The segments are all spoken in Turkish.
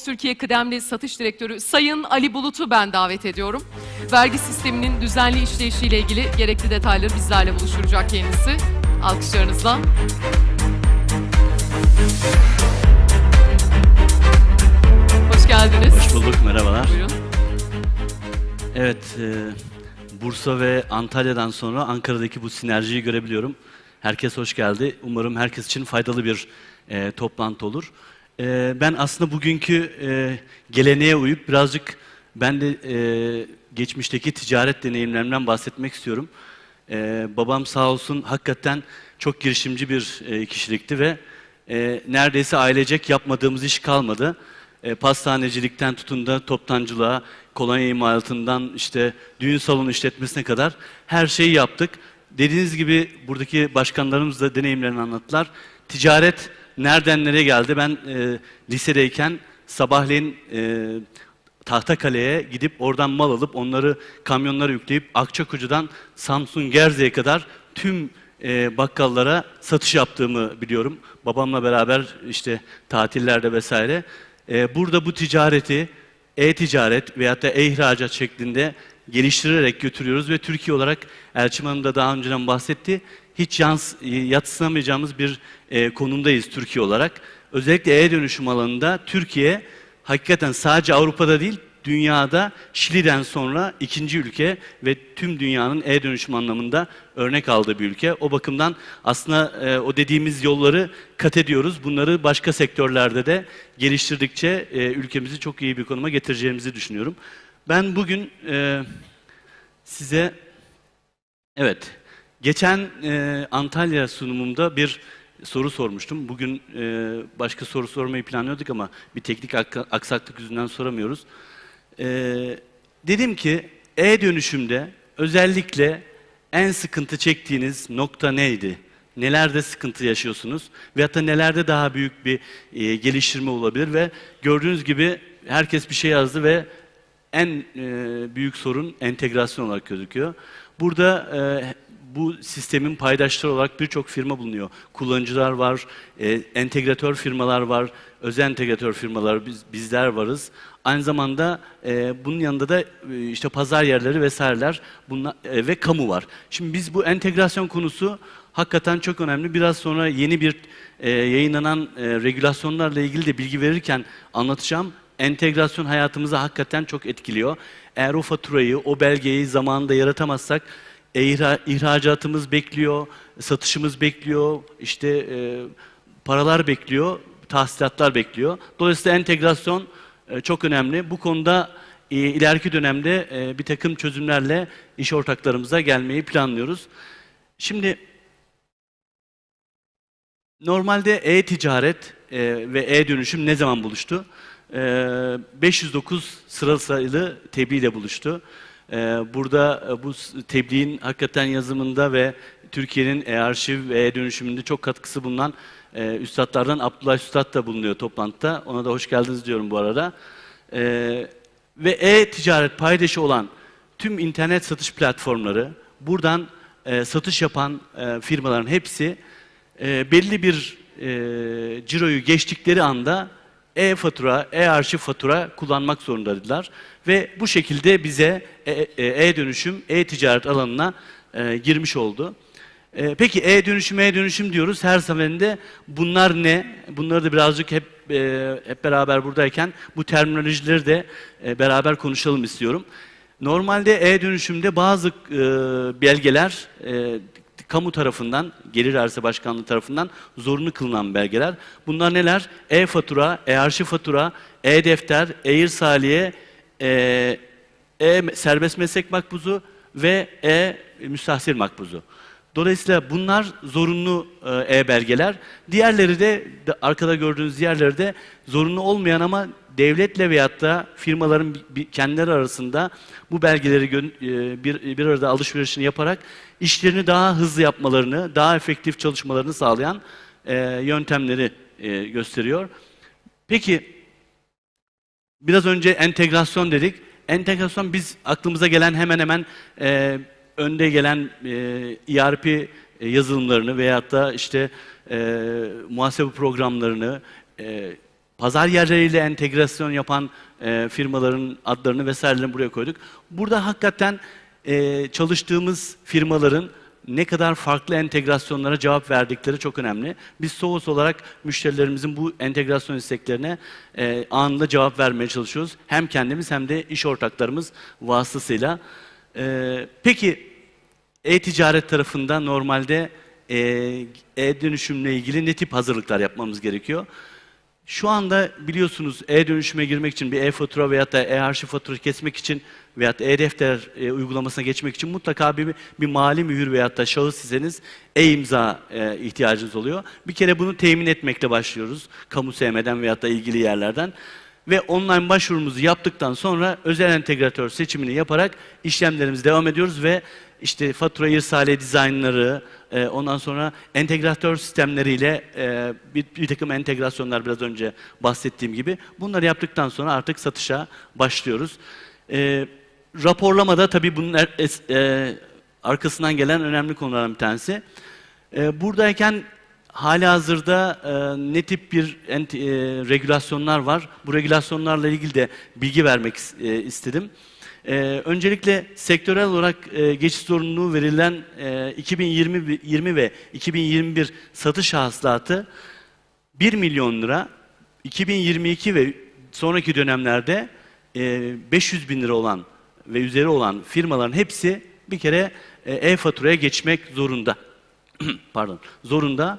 Boz Türkiye Kıdemli Satış Direktörü Sayın Ali Bulut'u ben davet ediyorum. Vergi sisteminin düzenli işleyişiyle ilgili gerekli detayları bizlerle buluşturacak kendisi. Alkışlarınızla. Hoş geldiniz. Hoş bulduk, merhabalar. Buyurun. Evet, e, Bursa ve Antalya'dan sonra Ankara'daki bu sinerjiyi görebiliyorum. Herkes hoş geldi. Umarım herkes için faydalı bir e, toplantı olur. E, ben aslında bugünkü e, geleneğe uyup birazcık ben de e, geçmişteki ticaret deneyimlerimden bahsetmek istiyorum. E, babam sağ olsun hakikaten çok girişimci bir e, kişilikti ve neredeyse ailecek yapmadığımız iş kalmadı. Pastanecilikten tutun da toptancılığa, kolonya imalatından işte düğün salonu işletmesine kadar her şeyi yaptık. Dediğiniz gibi buradaki başkanlarımız da deneyimlerini anlattılar. Ticaret nereden nereye geldi? Ben e, lisedeyken sabahleyin e, Tahtakale'ye gidip oradan mal alıp onları kamyonlara yükleyip Akçakoca'dan Samsun Gerze'ye kadar tüm e, bakkallara satış yaptığımı biliyorum. Babamla beraber işte tatillerde vesaire. E, burada bu ticareti e-ticaret veyahut da e-ihracat şeklinde geliştirerek götürüyoruz ve Türkiye olarak Elçim Hanım da daha önceden bahsetti. Hiç yans, yatsınamayacağımız bir e, konumdayız Türkiye olarak. Özellikle e-dönüşüm alanında Türkiye hakikaten sadece Avrupa'da değil, dünyada Şili'den sonra ikinci ülke ve tüm dünyanın e-dönüşüm anlamında örnek aldığı bir ülke. O bakımdan aslında e, o dediğimiz yolları kat ediyoruz. Bunları başka sektörlerde de geliştirdikçe e, ülkemizi çok iyi bir konuma getireceğimizi düşünüyorum. Ben bugün e, size evet geçen e, Antalya sunumumda bir soru sormuştum. Bugün e, başka soru sormayı planlıyorduk ama bir teknik ak- aksaklık yüzünden soramıyoruz. E, dedim ki e-dönüşümde özellikle en sıkıntı çektiğiniz nokta neydi? Nelerde sıkıntı yaşıyorsunuz? Veyahut da nelerde daha büyük bir e, geliştirme olabilir? Ve gördüğünüz gibi herkes bir şey yazdı ve en e, büyük sorun entegrasyon olarak gözüküyor. Burada e, bu sistemin paydaşları olarak birçok firma bulunuyor. Kullanıcılar var, e, entegratör firmalar var, özel entegratör firmalar, biz, bizler varız. Aynı zamanda e, bunun yanında da e, işte pazar yerleri vesaireler bunlar, e, ve kamu var. Şimdi biz bu entegrasyon konusu hakikaten çok önemli. Biraz sonra yeni bir e, yayınlanan e, regülasyonlarla ilgili de bilgi verirken anlatacağım. Entegrasyon hayatımızı hakikaten çok etkiliyor. Eğer o faturayı, o belgeyi zamanında yaratamazsak e, ihra- ihracatımız bekliyor, satışımız bekliyor, işte e, paralar bekliyor, tahsilatlar bekliyor. Dolayısıyla entegrasyon e, çok önemli. Bu konuda e, ileriki dönemde e, bir takım çözümlerle iş ortaklarımıza gelmeyi planlıyoruz. Şimdi Normalde e-ticaret e, ve e-dönüşüm ne zaman buluştu? E, 509 sıra sayılı tebliğ buluştu. E, burada e, bu tebliğin hakikaten yazımında ve Türkiye'nin e-arşiv ve e-dönüşümünde çok katkısı bulunan e, üstadlardan Abdullah Üstad da bulunuyor toplantıda. Ona da hoş geldiniz diyorum bu arada. E, ve e-ticaret paydaşı olan tüm internet satış platformları, buradan e, satış yapan e, firmaların hepsi e, belli bir e, ciroyu geçtikleri anda e-fatura, e-arşiv fatura kullanmak zorundaydılar. Ve bu şekilde bize e- e- e-dönüşüm, e-ticaret alanına e, girmiş oldu. E, peki e-dönüşüm, e-dönüşüm diyoruz. Her seferinde bunlar ne? Bunları da birazcık hep e, hep beraber buradayken bu terminolojileri de e, beraber konuşalım istiyorum. Normalde e-dönüşümde bazı e, belgeler e, kamu tarafından, Gelir Vergisi Başkanlığı tarafından zorunlu kılınan belgeler. Bunlar neler? E-fatura, e-arşiv fatura, e-defter, e-irsaliye, e, e-serbest meslek makbuzu ve e-müstahsil makbuzu. Dolayısıyla bunlar zorunlu e, e-belgeler. Diğerleri de arkada gördüğünüz diğerleri de zorunlu olmayan ama devletle veyahut da firmaların kendileri arasında bu belgeleri e, bir, arada alışverişini yaparak işlerini daha hızlı yapmalarını, daha efektif çalışmalarını sağlayan e, yöntemleri e, gösteriyor. Peki Biraz önce entegrasyon dedik. Entegrasyon biz aklımıza gelen hemen hemen önde gelen ERP yazılımlarını veyahut da işte muhasebe programlarını, pazar yerleriyle entegrasyon yapan e, firmaların adlarını vesairelerini buraya koyduk. Burada hakikaten e, çalıştığımız firmaların ne kadar farklı entegrasyonlara cevap verdikleri çok önemli. Biz Soğus olarak müşterilerimizin bu entegrasyon isteklerine e, anında cevap vermeye çalışıyoruz. Hem kendimiz hem de iş ortaklarımız vasıtasıyla. E, peki e-ticaret tarafında normalde e, e-dönüşümle ilgili ne tip hazırlıklar yapmamız gerekiyor? Şu anda biliyorsunuz e-dönüşüme girmek için bir e-fatura veyahut da e-arşiv fatura kesmek için da e-defter e, uygulamasına geçmek için mutlaka bir, bir mali mühür veyahut da şahıs iseniz e-imza e, ihtiyacınız oluyor. Bir kere bunu temin etmekle başlıyoruz. Kamu SM'den veyahut da ilgili yerlerden. Ve online başvurumuzu yaptıktan sonra özel entegratör seçimini yaparak işlemlerimize devam ediyoruz ve işte fatura irsaliye dizaynları, e, ondan sonra entegratör sistemleriyle e, bir, bir takım entegrasyonlar biraz önce bahsettiğim gibi. Bunları yaptıktan sonra artık satışa başlıyoruz. E, raporlamada tabii bunun er- e, arkasından gelen önemli konulardan bir tanesi. E, buradayken hala hazırda ne tip bir ent- e, regülasyonlar var? Bu regülasyonlarla ilgili de bilgi vermek e, istedim. Ee, öncelikle sektörel olarak e, geçiş zorunluluğu verilen e, 2020 ve- 20 ve 2021 satış hasılatı 1 milyon lira. 2022 ve sonraki dönemlerde e, 500 bin lira olan ve üzeri olan firmaların hepsi bir kere e, e-faturaya geçmek zorunda. Pardon, zorunda.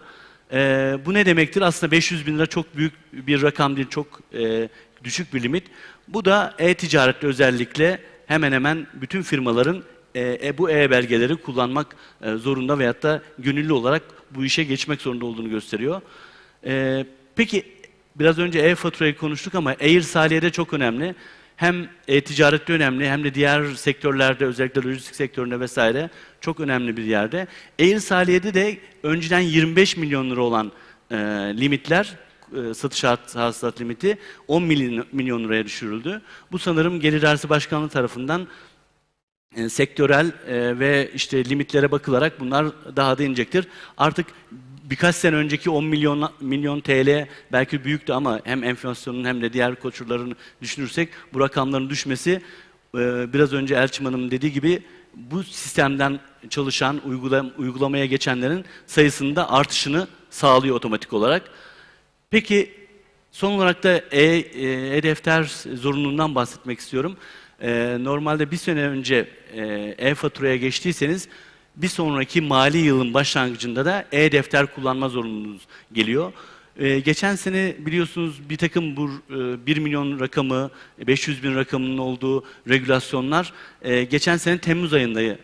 E, bu ne demektir? Aslında 500 bin lira çok büyük bir rakam değil, çok e, düşük bir limit. Bu da e-ticarette özellikle hemen hemen bütün firmaların e, e, bu e-belgeleri kullanmak e, zorunda veyahut da gönüllü olarak bu işe geçmek zorunda olduğunu gösteriyor. E, peki biraz önce e-faturayı konuştuk ama e-irsaliye de çok önemli. Hem e-ticarette önemli hem de diğer sektörlerde özellikle lojistik sektöründe vesaire çok önemli bir yerde. E-irsaliyede de önceden 25 milyon lira olan e, limitler e, satış has- hasılat limiti 10 milyon, milyon liraya düşürüldü. Bu sanırım Gelir Dersi Başkanlığı tarafından e, sektörel e, ve işte limitlere bakılarak bunlar daha da inecektir. Artık birkaç sene önceki 10 milyon milyon TL belki büyüktü ama hem enflasyonun hem de diğer koşullarını düşünürsek bu rakamların düşmesi e, biraz önce Elçim Hanım'ın dediği gibi bu sistemden çalışan, uygula- uygulamaya geçenlerin sayısında artışını sağlıyor otomatik olarak. Peki son olarak da e, e- e-defter zorunluluğundan bahsetmek istiyorum. E, normalde bir sene önce e, e-faturaya geçtiyseniz bir sonraki mali yılın başlangıcında da e-defter kullanma zorunluluğunuz geliyor. E, geçen sene biliyorsunuz bir takım bu e, 1 milyon rakamı, 500 bin rakamının olduğu regülasyonlar e, geçen sene Temmuz ayında e,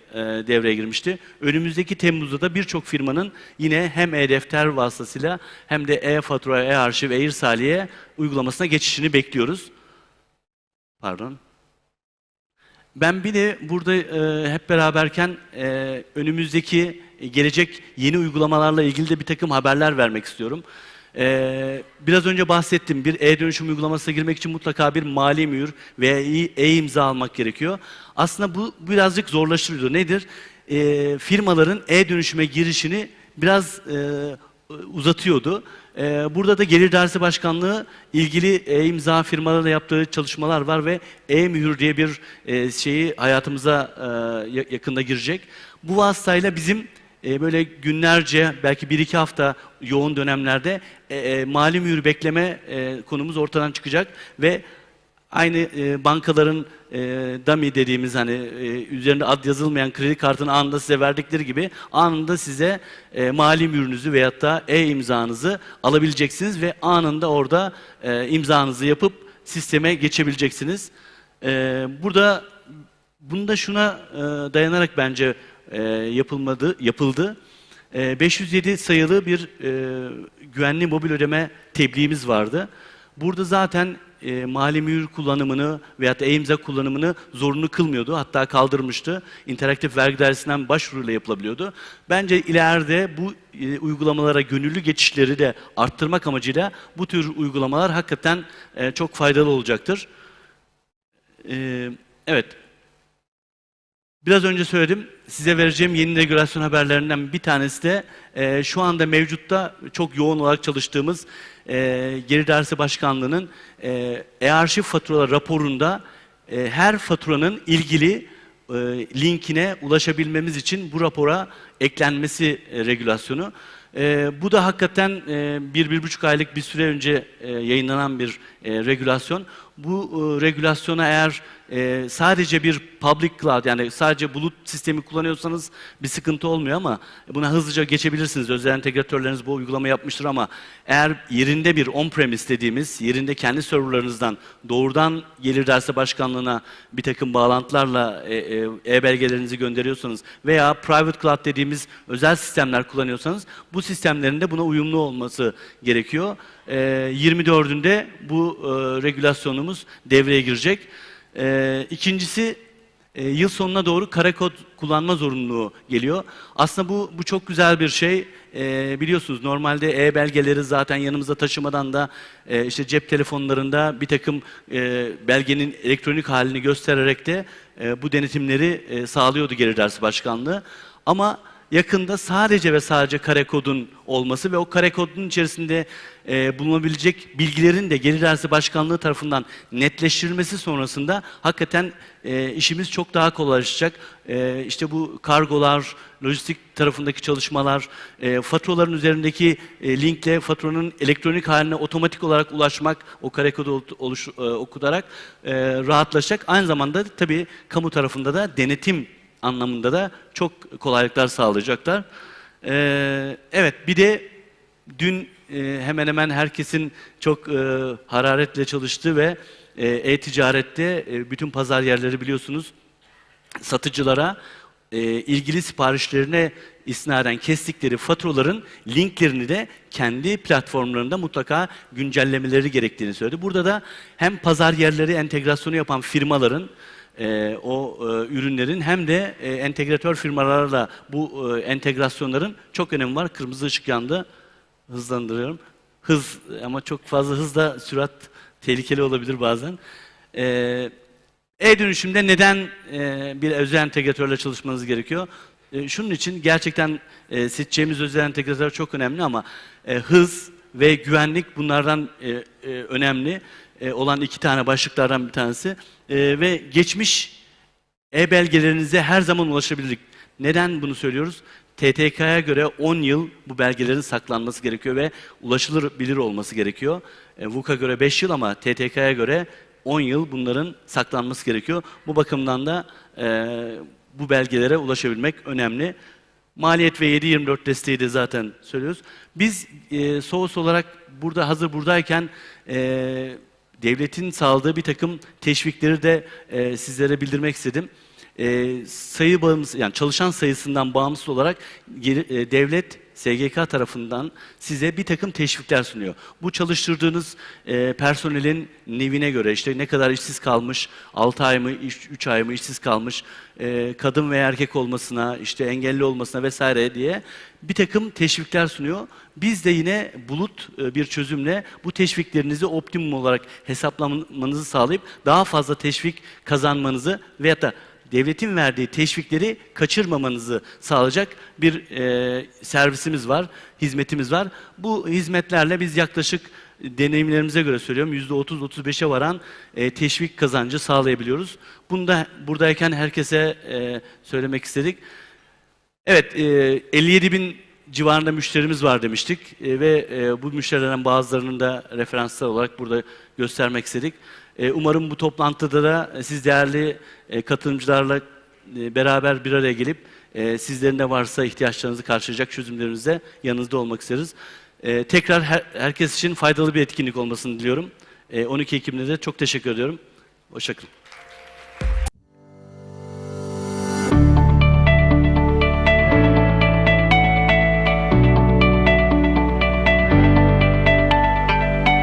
devreye girmişti. Önümüzdeki Temmuz'da da birçok firmanın yine hem e-defter vasıtasıyla hem de e-fatura, e-arşiv, e-irsaliye uygulamasına geçişini bekliyoruz. Pardon. Ben bir de burada e, hep beraberken e, önümüzdeki e, gelecek yeni uygulamalarla ilgili de bir takım haberler vermek istiyorum. E, biraz önce bahsettim. Bir e-dönüşüm uygulamasına girmek için mutlaka bir mali mühür veya e-imza almak gerekiyor. Aslında bu birazcık zorlaştırıyor. Nedir? E, firmaların e-dönüşüme girişini biraz e, uzatıyordu. Ee, burada da Gelir Dersi Başkanlığı ilgili e-imza firmalarla yaptığı çalışmalar var ve e-mühür diye bir e, şeyi hayatımıza e, ya- yakında girecek. Bu vasıtayla bizim e, böyle günlerce belki bir iki hafta yoğun dönemlerde e, e, mali mühür bekleme e, konumuz ortadan çıkacak ve Aynı e, bankaların e, dummy dediğimiz hani e, üzerinde ad yazılmayan kredi kartını anında size verdikleri gibi anında size e, mali mürünüzü veyahut da e-imzanızı alabileceksiniz ve anında orada e, imzanızı yapıp sisteme geçebileceksiniz. E, burada bunda şuna e, dayanarak bence e, yapılmadı, yapıldı. E, 507 sayılı bir e, güvenli mobil ödeme tebliğimiz vardı. Burada zaten e, mali mühür kullanımını veyahut da e-imza kullanımını zorunlu kılmıyordu. Hatta kaldırmıştı. İnteraktif vergi dairesinden başvuruyla yapılabiliyordu. Bence ileride bu e, uygulamalara gönüllü geçişleri de arttırmak amacıyla bu tür uygulamalar hakikaten e, çok faydalı olacaktır. E, evet, Biraz önce söyledim. Size vereceğim yeni regülasyon haberlerinden bir tanesi de e, şu anda mevcutta çok yoğun olarak çalıştığımız e, Geri Dersi Başkanlığı'nın e, e-arşiv faturaları raporunda e, her faturanın ilgili e, linkine ulaşabilmemiz için bu rapora eklenmesi e, regülasyonu. E, bu da hakikaten e, bir, bir buçuk aylık bir süre önce e, yayınlanan bir e, regülasyon. Bu e, regülasyona eğer e, sadece bir public cloud yani sadece bulut sistemi kullanıyorsanız bir sıkıntı olmuyor ama buna hızlıca geçebilirsiniz. Özel entegratörleriniz bu uygulama yapmıştır ama eğer yerinde bir on-premise dediğimiz yerinde kendi serverlarınızdan doğrudan gelir derse başkanlığına bir takım bağlantılarla e, e, e-belgelerinizi gönderiyorsanız veya private cloud dediğimiz özel sistemler kullanıyorsanız bu sistemlerin de buna uyumlu olması gerekiyor. E, 24'ünde bu e, regülasyonumuz devreye girecek. E, ikincisi e, yıl sonuna doğru kare kod kullanma zorunluluğu geliyor. Aslında bu bu çok güzel bir şey. E, biliyorsunuz normalde e-belgeleri zaten yanımızda taşımadan da e, işte cep telefonlarında bir takım e, belgenin elektronik halini göstererek de e, bu denetimleri sağlıyordu Geri Dersi Başkanlığı. Ama yakında sadece ve sadece kare kodun olması ve o kare kodun içerisinde e, bulunabilecek bilgilerin de Geri Dersi Başkanlığı tarafından netleştirilmesi sonrasında hakikaten e, işimiz çok daha kolaylaşacak. E, işte bu kargolar, lojistik tarafındaki çalışmalar, e, faturaların üzerindeki e, linkle faturanın elektronik haline otomatik olarak ulaşmak, o kare kodu oluş, e, okutarak e, rahatlaşacak. Aynı zamanda tabii kamu tarafında da denetim anlamında da çok kolaylıklar sağlayacaklar. Ee, evet bir de dün e, hemen hemen herkesin çok e, hararetle çalıştığı ve e, e-ticarette e, bütün pazar yerleri biliyorsunuz satıcılara e, ilgili siparişlerine isnaden kestikleri faturaların linklerini de kendi platformlarında mutlaka güncellemeleri gerektiğini söyledi. Burada da hem pazar yerleri entegrasyonu yapan firmaların e, o e, ürünlerin hem de e, entegratör firmalarla bu e, entegrasyonların çok önemi var. Kırmızı ışık yandı. Hızlandırıyorum. Hız ama çok fazla hızla sürat tehlikeli olabilir bazen. E, e-dönüşümde neden e, bir özel entegratörle çalışmanız gerekiyor? E, şunun için gerçekten e, seçeceğimiz özel entegratör çok önemli ama e, hız ve güvenlik bunlardan e, e, önemli e, olan iki tane başlıklardan bir tanesi. E, ve geçmiş e-belgelerinize her zaman ulaşabilirlik. Neden bunu söylüyoruz? TTK'ya göre 10 yıl bu belgelerin saklanması gerekiyor ve ulaşılabilir olması gerekiyor. E, VUK'a göre 5 yıl ama TTK'ya göre 10 yıl bunların saklanması gerekiyor. Bu bakımdan da e, bu belgelere ulaşabilmek önemli. Maliyet ve 7-24 desteği de zaten söylüyoruz. Biz e, SOS olarak burada hazır buradayken e, devletin sağladığı bir takım teşvikleri de e, sizlere bildirmek istedim. E, sayı bağımsız yani çalışan sayısından bağımsız olarak e, devlet SGK tarafından size bir takım teşvikler sunuyor. Bu çalıştırdığınız e, personelin nevine göre işte ne kadar işsiz kalmış, 6 ay mı, 3 ay mı işsiz kalmış, e, kadın ve erkek olmasına, işte engelli olmasına vesaire diye bir takım teşvikler sunuyor. Biz de yine bulut e, bir çözümle bu teşviklerinizi optimum olarak hesaplamanızı sağlayıp daha fazla teşvik kazanmanızı veyahut da devletin verdiği teşvikleri kaçırmamanızı sağlayacak bir e, servisimiz var, hizmetimiz var. Bu hizmetlerle biz yaklaşık deneyimlerimize göre söylüyorum %30-35'e varan e, teşvik kazancı sağlayabiliyoruz. Bunu da buradayken herkese e, söylemek istedik. Evet, e, 57 bin civarında müşterimiz var demiştik e, ve e, bu müşterilerden bazılarının da referanslar olarak burada göstermek istedik. E, umarım bu toplantıda da siz değerli e, katılımcılarla e, beraber bir araya gelip e, sizlerin de varsa ihtiyaçlarınızı karşılayacak çözümlerimizde yanınızda olmak isteriz. E, tekrar her, herkes için faydalı bir etkinlik olmasını diliyorum. E, 12 Ekim'de de çok teşekkür ediyorum. Hoşçakalın.